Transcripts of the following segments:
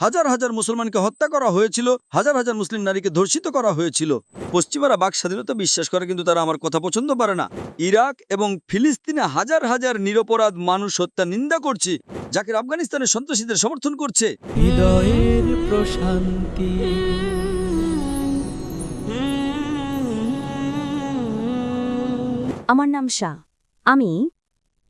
হাজার হাজার মুসলমানকে হত্যা করা হয়েছিল হাজার হাজার মুসলিম নারীকে ধর্ষিত করা হয়েছিল। পশ্চিমারা বাক স্বাধীনতা বিশ্বাস করে কিন্তু তারা আমার কথা পছন্দ পারে না। ইরাক এবং ফিলিস্তিনে হাজার হাজার নিরপরাধ মানুষ হত্যা নিন্দা করছে যাকে আফগানিস্তানের সন্ত্রাসীদের সমর্থন করছে। হৃদয়ের প্রশান্তি। আমার নাম শাহ। আমি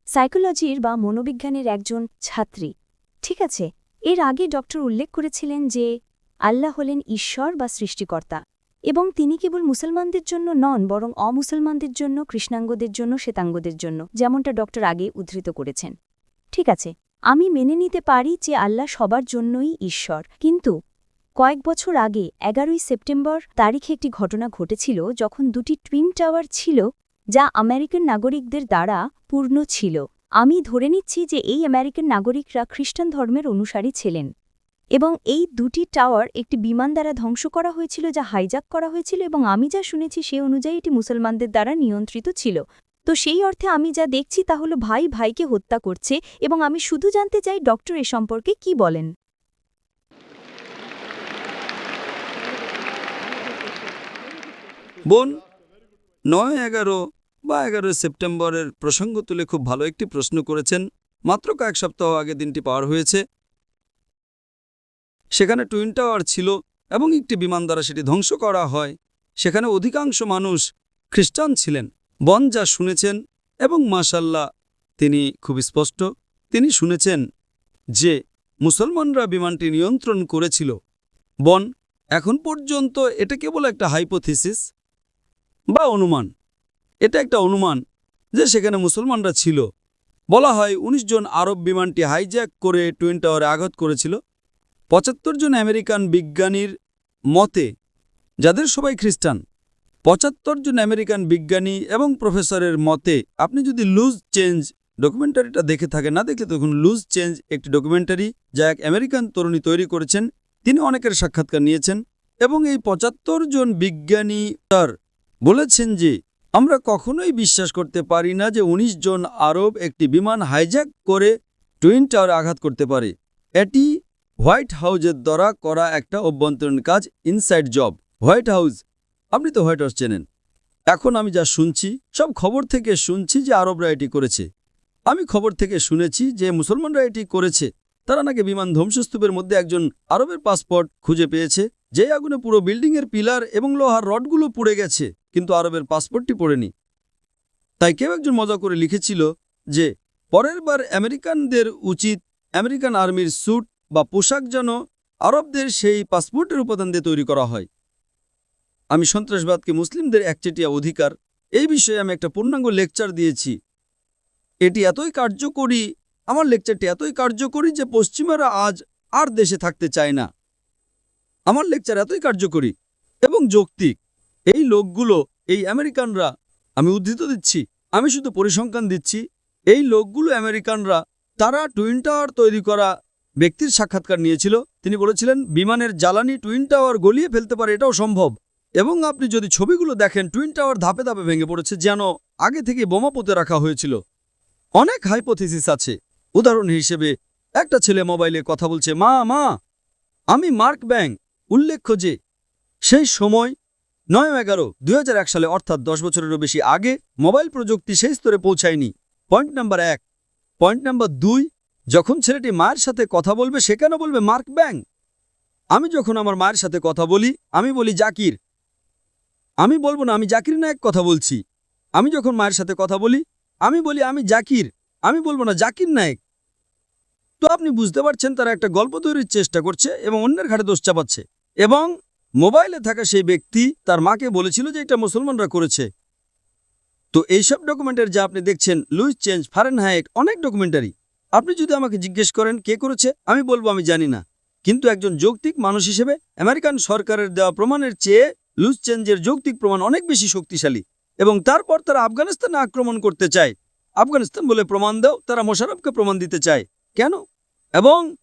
সাইকোলজির বা মনোবিজ্ঞানের একজন ছাত্রী। ঠিক আছে এর আগে ডক্টর উল্লেখ করেছিলেন যে, আল্লাহ হলেন ঈশ্বর বা সৃষ্টিকর্তা এবং তিনি কেবল মুসলমানদের জন্য নন, বরং অমুসলমানদের জন্য, কৃষ্ণাঙ্গদের জন্য, শ্বেতাঙ্গদের জন্য, যেমনটা ডক্টর আগে উদ্ধৃত করেছেন। ঠিক আছে, আমি মেনে নিতে পারি যে আল্লাহ সবার জন্যই ঈশ্বর, কিন্তু কয়েক বছর আগে, এগারোই সেপ্টেম্বর তারিখে একটি ঘটনা ঘটেছিল যখন দুটি টুইন টাওয়ার ছিল, যা আমেরিকান নাগরিকদের দ্বারা পূর্ণ ছিল। আমি ধরে নিচ্ছি যে এই আমেরিকান নাগরিকরা খ্রিস্টান ধর্মের অনুসারী ছিলেন এবং এই দুটি টাওয়ার একটি বিমান দ্বারা ধ্বংস করা হয়েছিল যা হাইজাক করা হয়েছিল এবং আমি যা শুনেছি সে অনুযায়ী এটি মুসলমানদের দ্বারা নিয়ন্ত্রিত ছিল। তো সেই অর্থে আমি যা দেখছি তা হলো ভাই ভাইকে হত্যা করছে এবং আমি শুধু জানতে চাই ডক্টর এ সম্পর্কে কি বলেন। বোন, নয় এগারো বা এগারোই সেপ্টেম্বরের প্রসঙ্গ তুলে খুব ভালো একটি প্রশ্ন করেছেন। মাত্র কয়েক সপ্তাহ আগে দিনটি পার হয়েছে। সেখানে টুইন টাওয়ার ছিল এবং একটি বিমান দ্বারা সেটি ধ্বংস করা হয়। সেখানে অধিকাংশ মানুষ খ্রিস্টান ছিলেন। বন যা শুনেছেন এবং মাশাল্লাহ তিনি খুব স্পষ্ট। তিনি শুনেছেন যে মুসলমানরা বিমানটি নিয়ন্ত্রণ করেছিল। বন, এখন পর্যন্ত এটা কেবল একটা হাইপোথিসিস বা অনুমান। এটা একটা অনুমান যে সেখানে মুসলমানরা ছিল। বলা হয় ১৯ জন আরব বিমানটি হাইজ্যাক করে টুইন টাওয়ারে আঘাত করেছিল। পঁচাত্তর জন আমেরিকান বিজ্ঞানীর মতে, যাদের সবাই খ্রিস্টান, পঁচাত্তর জন আমেরিকান বিজ্ঞানী এবং প্রফেসরের মতে, আপনি যদি লুজ চেঞ্জ ডকুমেন্টারিটা দেখে থাকেন, না দেখলে তখন লুজ চেঞ্জ একটি ডকুমেন্টারি যা এক আমেরিকান তরুণী তৈরি করেছেন, তিনি অনেকের সাক্ষাৎকার নিয়েছেন এবং এই পঁচাত্তর জন বিজ্ঞানী তার বলেছেন যে আমরা কখনোই বিশ্বাস করতে পারি না যে ১৯ জন আরব একটি বিমান হাইজ্যাক করে টুইন টাওয়ারে আঘাত করতে পারে। এটি হোয়াইট হাউজের দ্বারা করা একটা অভ্যন্তরীণ কাজ, ইনসাইড জব। হোয়াইট হাউস আপনি তো হোয়াইট হাউস চেনেন। এখন আমি যা শুনছি, সব খবর থেকে শুনছি যে আরবরা এটি করেছে। আমি খবর থেকে শুনেছি যে মুসলমানরা এটি করেছে। তারা নাকি বিমান ধ্বংসস্তূপের মধ্যে একজন আরবের পাসপোর্ট খুঁজে পেয়েছে যে আগুনে পুরো বিল্ডিংয়ের পিলার এবং লোহার রডগুলো পুড়ে গেছে। কিন্তু আরবের পাসপোর্টটি পড়েনি। তাই কেউ একজন মজা করে লিখেছিল যে, পরের বার আমেরিকানদের উচিত আমেরিকান আর্মির স্যুট বা পোশাক যেন আরবদের সেই পাসপোর্টের উপাদান দিয়ে তৈরি করা হয়। আমি সন্ত্রাসবাদকে মুসলিমদের একচেটিয়া অধিকার, এই বিষয়ে আমি একটা পূর্ণাঙ্গ লেকচার দিয়েছি। এটি এতই কার্যকরী, আমার লেকচারটি এতই কার্যকরী যে পশ্চিমারা আজ আর দেশে থাকতে চায় না। আমার লেকচার এতই কার্যকরী এবং যৌক্তিক এই লোকগুলো, এই আমেরিকানরা, আমি উদ্ধৃত দিচ্ছি, আমি শুধু পরিসংখ্যান দিচ্ছি, এই লোকগুলো আমেরিকানরা, তারা টুইন টাওয়ার তৈরি করা ব্যক্তির সাক্ষাৎকার নিয়েছিল। তিনি বলেছিলেন, বিমানের জ্বালানি টুইন টাওয়ার গলিয়ে ফেলতে পারে, এটাও সম্ভব। এবং আপনি যদি ছবিগুলো দেখেন, টুইন টাওয়ার ধাপে ধাপে ভেঙে পড়েছে, যেন আগে থেকে বোমা পুঁতে রাখা হয়েছিল। অনেক হাইপোথিসিস আছে। উদাহরণ হিসেবে, একটা ছেলে মোবাইলে কথা বলছে, মা মা, আমি মার্ক ব্যাং। উল্লেখ্য যে, সেই সময় নয় এগারো, দুই সালে, অর্থাৎ দশ বছরেরও বেশি আগে, মোবাইল প্রযুক্তি সেই স্তরে পৌঁছায়নি। পয়েন্ট নাম্বার এক। পয়েন্ট নাম্বার দুই, যখন ছেলেটি মায়ের সাথে কথা বলবে, সে কেন বলবে, মার্ক ব্যাং আমি যখন আমার মায়ের সাথে কথা বলি, আমি বলি, জাকির আমি বলব না, আমি জাকির নায়ক কথা বলছি আমি যখন মায়ের সাথে কথা বলি, আমি বলি, আমি জাকির আমি বলব না, জাকির নায়ক তো আপনি বুঝতে পারছেন, তারা একটা গল্প তৈরির চেষ্টা করছে এবং অন্যের ঘাটে দোষ চাপাচ্ছে। এবং মোবাইলে থাকা সেই ব্যক্তি তার মাকে বলেছিল যে এটা মুসলমানরা করেছে। তো এইসব ডকুমেন্টারি যা আপনি দেখছেন, লুইস চেঞ্জ, ফারেনহাইট, অনেক ডকুমেন্টারি আপনি যদি আমাকে জিজ্ঞেস করেন, কে করেছে, আমি বলব আমি জানি না। কিন্তু একজন যৌক্তিক মানুষ হিসেবে আমেরিকান সরকারের দেওয়া প্রমাণের চেয়ে লুজ চেঞ্জের যৌক্তিক প্রমাণ অনেক বেশি শক্তিশালী এবং তারপর তারা আফগানিস্তানে আক্রমণ করতে চায়। আফগানিস্তান বলে প্রমাণ দাও, তারা মোশারফকে প্রমাণ দিতে চায়। কেন? এবং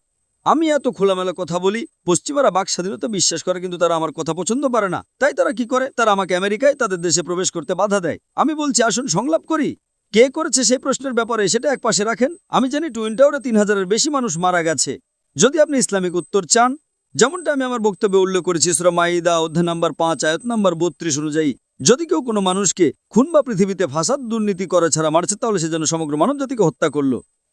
আমি এত খোলামেলা কথা বলি, পশ্চিমারা বাক স্বাধীনতা বিশ্বাস করে, কিন্তু তারা আমার কথা পছন্দ করে না। তাই তারা কি করে? তারা আমাকে আমেরিকায়, তাদের দেশে প্রবেশ করতে বাধা দেয়। আমি বলছি, আসুন সংলাপ করি। কে করেছে সেই প্রশ্নের ব্যাপারে সেটা এক পাশে রাখেন। আমি জানি টুইন টাওয়ারে তিন হাজারের বেশি মানুষ মারা গেছে। যদি আপনি ইসলামিক উত্তর চান, যেমনটা আমি আমার বক্তব্যে উল্লেখ করেছি, সুরা মাইদা, অধ্যায় নাম্বার পাঁচ, আয়ত নাম্বার বত্রিশ অনুযায়ী, যদি কেউ কোনো মানুষকে খুন বা পৃথিবীতে ফাসাদ, দুর্নীতি, করা, ছাড়া মারছে, তাহলে সে যেন সমগ্র মানবজাতিকে হত্যা করল।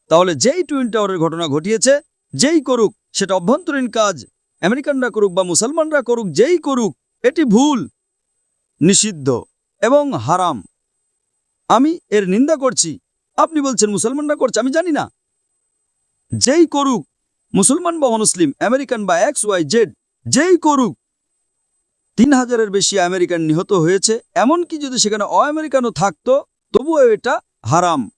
তাহলে যেই টুইন টাওয়ারের ঘটনা ঘটিয়েছে যেই করুক, সেটা অভ্যন্তরীণ কাজ। আমেরিকানরা করুক বা মুসলমানরা করুক, যেই করুক, এটি ভুল, নিষিদ্ধ এবং হারাম। আমি এর নিন্দা করছি। আপনি বলছেন মুসলমানরা করছে, আমি জানি না। যেই করুক, মুসলমান বা মুসলিম আমেরিকান বা এক্স, ওয়াই, জেড, যেই করুক, তিন হাজারের বেশি আমেরিকান নিহত হয়েছে। এমনকি যদি সেখানে অ আমেরিকানও থাকতো, তবুও এটা হারাম।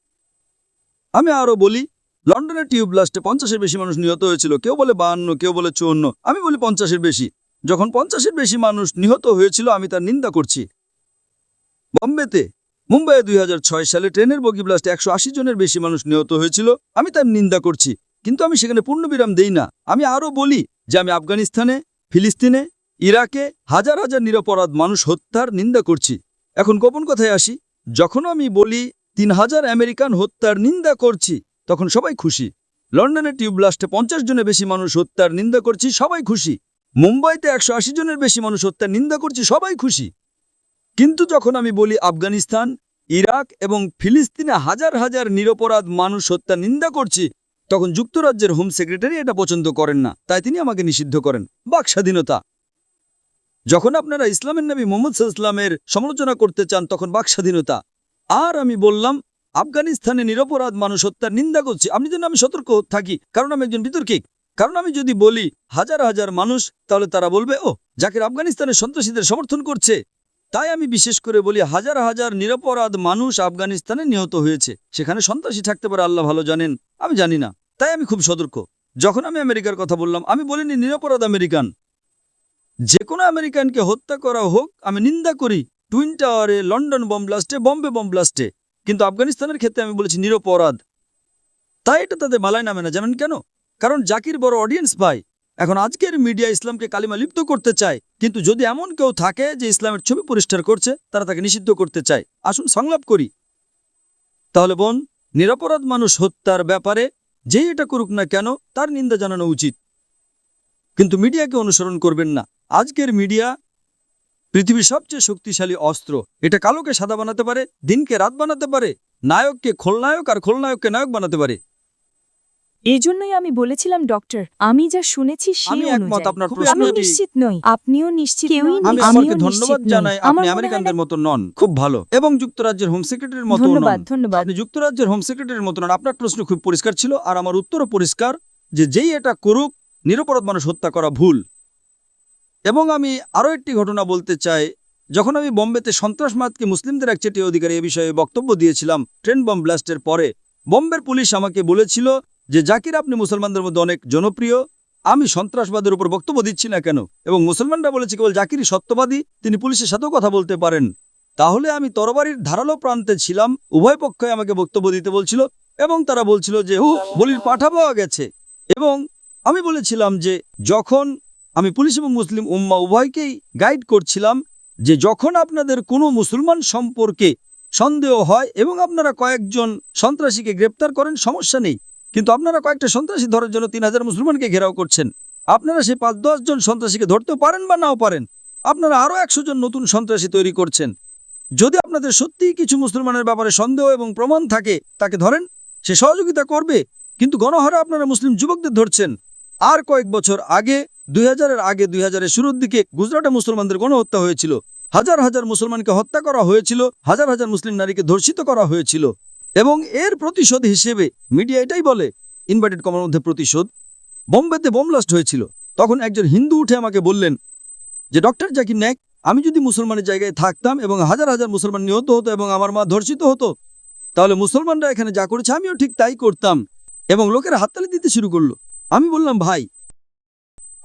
আমি আরও বলি লন্ডনের টিউব ব্লাস্টে পঞ্চাশের বেশি মানুষ নিহত হয়েছিল। কেউ বলে বাহান্ন, কেউ বলে চুয়ান্ন। আমি বলি পঞ্চাশের বেশি। যখন পঞ্চাশের বেশি মানুষ নিহত হয়েছিল, আমি তার নিন্দা করছি। বম্বেতে মুম্বাইয়ে দুই হাজার ছয় সালে ট্রেনের বগি ব্লাস্টে একশো আশি জনের বেশি মানুষ নিহত হয়েছিল, আমি তার নিন্দা করছি। কিন্তু আমি সেখানে পূর্ণবিরাম দেই না। আমি আরও বলি যে আমি আফগানিস্তানে, ফিলিস্তিনে, ইরাকে হাজার হাজার নিরপরাধ মানুষ হত্যার নিন্দা করছি। এখন গোপন কথায় আসি যখন আমি বলি তিন হাজার আমেরিকান হত্যার নিন্দা করছি তখন সবাই খুশি। লন্ডনের টিউব ব্লাস্টে পঞ্চাশ জনের বেশি মানুষ হত্যার নিন্দা করছি, সবাই খুশি। মুম্বাইতে একশো আশি জনের বেশি মানুষ হত্যার নিন্দা করছি, সবাই খুশি। কিন্তু যখন আমি বলি আফগানিস্তান, ইরাক এবং ফিলিস্তিনে হাজার হাজার নিরপরাধ মানুষ হত্যা নিন্দা করছি, তখন যুক্তরাজ্যের হোম সেক্রেটারি এটা পছন্দ করেন না, তাই তিনি আমাকে নিষিদ্ধ করেন। বাক স্বাধীনতা। যখন আপনারা ইসলামের নবী মোহাম্মদ ইসলামের সমালোচনা করতে চান, তখন বাক স্বাধীনতা। আর আমি বললাম আফগানিস্তানে নিরপরাধ মানুষ হত্যার নিন্দা করছি। আপনি যেন আমি সতর্ক থাকি, কারণ আমি একজন বিতর্কিক, কারণ আমি যদি বলি হাজার হাজার মানুষ, তাহলে তারা বলবে ও জাকির আফগানিস্তানের সন্ত্রাসীদের সমর্থন করছে। তাই আমি বিশেষ করে বলি হাজার হাজার নিরপরাধ মানুষ আফগানিস্তানে নিহত হয়েছে। সেখানে সন্ত্রাসী থাকতে পারে, আল্লাহ ভালো জানেন, আমি জানি না। তাই আমি খুব সতর্ক। যখন আমি আমেরিকার কথা বললাম, আমি বলিনি নিরপরাধ আমেরিকান। যে কোনো আমেরিকানকে হত্যা করা হোক, আমি নিন্দা করি। টুইন টাওয়ারে, লন্ডন বম ব্লাস্টে, বম্বে বম ব্লাস্টে। কিন্তু আফগানিস্তানের ক্ষেত্রে আমি বলেছি নিরপরাধ। তাই এটা তাদের মালায় নামে না, জানেন কেন? কারণ জাকির বড় অডিয়েন্স পায় এখন আজকের মিডিয়া ইসলামকে কালিমা লিপ্ত করতে চায়, কিন্তু যদি এমন কেউ থাকে যে ইসলামের ছবি পরিষ্কার করছে, তারা তাকে নিষিদ্ধ করতে চায়। আসুন সংলাপ করি। তাহলে বোন, নিরপরাধ মানুষ হত্যার ব্যাপারে যেই এটা করুক না কেন, তার নিন্দা জানানো উচিত। কিন্তু মিডিয়াকে অনুসরণ করবেন না। আজকের মিডিয়া পৃথিবীর সবচেয়ে শক্তিশালী অস্ত্র। এটা কালোকে সাদা বানাতে পারে দিনকে রাত বানাতে পারে নায়ককে খলনায়ক আর খলনায়ককে নায়ক বানাতে পারে। এজন্যই আমি বলেছিলাম ডক্টর আমি যা শুনেছি আমি একমত আপনার আমি নিশ্চিত নই। আপনিও নিশ্চিত কেউই আমি নিশ্চিত ধন্যবাদ জানাই আপনি আমেরিকানদের মতো নন। খুব ভালো। এবং যুক্তরাজ্যের হোম সেক্রেটারির মতো ধন্যবাদ ধন্যবাদ। আপনি যুক্তরাজ্যের হোম সেক্রেটারির মতো নন। আপনার প্রশ্ন খুব পরিষ্কার ছিল আর আমার উত্তরও পরিষ্কার যে যেই এটা করুক নিরপরাধ মানুষ হত্যা করা ভুল। এবং আমি আরও একটি ঘটনা বলতে চাই। যখন আমি বোম্বেতে সন্ত্রাসবাদকে মুসলিমদের একচেটি অধিকারী এ বিষয়ে বক্তব্য দিয়েছিলাম ট্রেন বম ব্লাস্টের পরে, বোম্বের পুলিশ আমাকে বলেছিল যে, জাকির, আপনি মুসলমানদের মধ্যে অনেক জনপ্রিয়। আমি সন্ত্রাসবাদের উপর বক্তব্য দিচ্ছি না কেন? এবং মুসলমানরা বলেছে, কেবল জাকিরই সত্যবাদী, তিনি পুলিশের সাথেও কথা বলতে পারেন। তাহলে আমি তরবারির ধারালো প্রান্তে ছিলাম। উভয় পক্ষই আমাকে বক্তব্য দিতে বলছিল এবং তারা বলছিল যে হু বলির পাঠা পাওয়া গেছে। এবং আমি বলেছিলাম যে, যখন আমি পুলিশ এবং মুসলিম উম্মা উভয়কেই গাইড করছিলাম যে যখন আপনাদের কোনো মুসলমান সম্পর্কে সন্দেহ হয় এবং আপনারা কয়েকজন সন্ত্রাসীকে গ্রেপ্তার করেন, সমস্যা নেই। কিন্তু আপনারা কয়েকটা সন্ত্রাসী ধরার জন্য তিন হাজার মুসলমানকে ঘেরাও করছেন। আপনারা সেই পাঁচ দশ জন সন্ত্রাসীকে ধরতেও পারেন বা নাও পারেন। আপনারা আরও একশো জন নতুন সন্ত্রাসী তৈরি করছেন। যদি আপনাদের সত্যিই কিছু মুসলমানের ব্যাপারে সন্দেহ এবং প্রমাণ থাকে, তাকে ধরেন, সে সহযোগিতা করবে। কিন্তু গণহারে আপনারা মুসলিম যুবকদের ধরছেন। আর কয়েক বছর আগে দুই হাজারের আগে দুই হাজারের শুরুর দিকে গুজরাটে মুসলমানদের গণহত্যা হয়েছিল। হাজার হাজার মুসলমানকে হত্যা করা হয়েছিল, হাজার হাজার মুসলিম নারীকে ধর্ষিত করা হয়েছিল। এবং এর প্রতিশোধ হিসেবে মিডিয়া এটাই বলে ইনভার্টেড কমার মধ্যে প্রতিশোধ। বোম্বেতে বোম ব্লাস্ট হয়েছিল। তখন একজন হিন্দু উঠে আমাকে বললেন যে, ডক্টর জাকির নায়ক, আমি যদি মুসলমানের জায়গায় থাকতাম এবং হাজার হাজার মুসলমান নিহত হতো এবং আমার মা ধর্ষিত হতো, তাহলে মুসলমানরা এখানে যা করেছে আমিও ঠিক তাই করতাম। এবং লোকেরা হাততালি দিতে শুরু করল। আমি বললাম, ভাই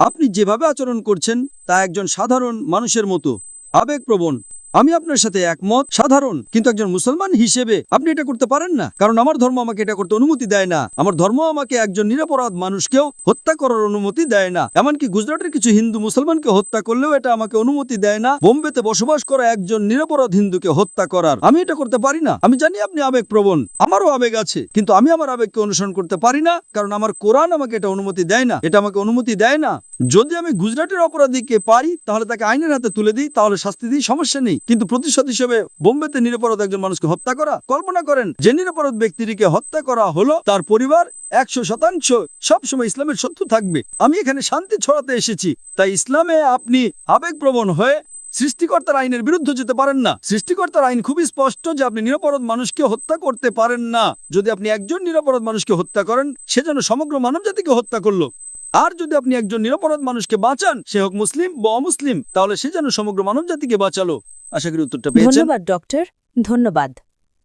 আপনি যেভাবে আচরণ করছেন তা একজন সাধারণ মানুষের মতো। আবেগপ্রবণ। আমি আপনার সাথে একমত, সাধারণ, কিন্তু একজন মুসলমান হিসেবে আপনি এটা করতে পারেন না। কারণ আমার ধর্ম আমাকে এটা করতে অনুমতি দেয় না। আমার ধর্ম আমাকে একজন নিরাপরাধ মানুষকেও হত্যা করার অনুমতি দেয় না। এমনকি গুজরাটের কিছু হিন্দু মুসলমানকে হত্যা করলেও এটা আমাকে অনুমতি দেয় না। বোম্বেতে বসবাস করা একজন নিরাপরাধ হিন্দুকে হত্যা করার। আমি এটা করতে পারি না। আমি জানি আপনি আবেগ প্রবণ আমারও আবেগ আছে। কিন্তু আমি আমার আবেগকে অনুসরণ করতে পারি না। কারণ আমার কোরআন আমাকে এটা অনুমতি দেয় না। এটা আমাকে অনুমতি দেয় না। যদি আমি গুজরাটের অপরাধীকে পারি, তাহলে তাকে আইনের হাতে তুলে দিই, তাহলে শাস্তি দিই, সমস্যা নেই। কিন্তু প্রতিশোধ হিসেবে বোম্বেতে নিরাপরাধ একজন মানুষকে হত্যা করা, কল্পনা করেন যে নিরাপরাধ ব্যক্তিটিকে হত্যা করা হলো, তার পরিবার একশো শতাংশ সবসময় ইসলামের শত্রু থাকবে। আমি এখানে শান্তি ছড়াতে এসেছি, তাই ইসলামে আপনি আবেগপ্রবণ হয়ে সৃষ্টিকর্তার আইনের বিরুদ্ধে যেতে পারেন না। সৃষ্টিকর্তার আইন খুবই স্পষ্ট যে আপনি নিরাপরাধ মানুষকে হত্যা করতে পারেন না। যদি আপনি একজন নিরাপরাধ মানুষকে হত্যা করেন, সে যেন সমগ্র মানবজাতিকে হত্যা করল। আর যদি আপনি একজন নিরাপরাধ মানুষকে বাঁচান, সে হোক মুসলিম বা অমুসলিম, তাহলে সে যেন সমগ্র মানব জাতিকে বাঁচালো। আশা করি উত্তরটা ধন্যবাদ, ডক্টর। ধন্যবাদ।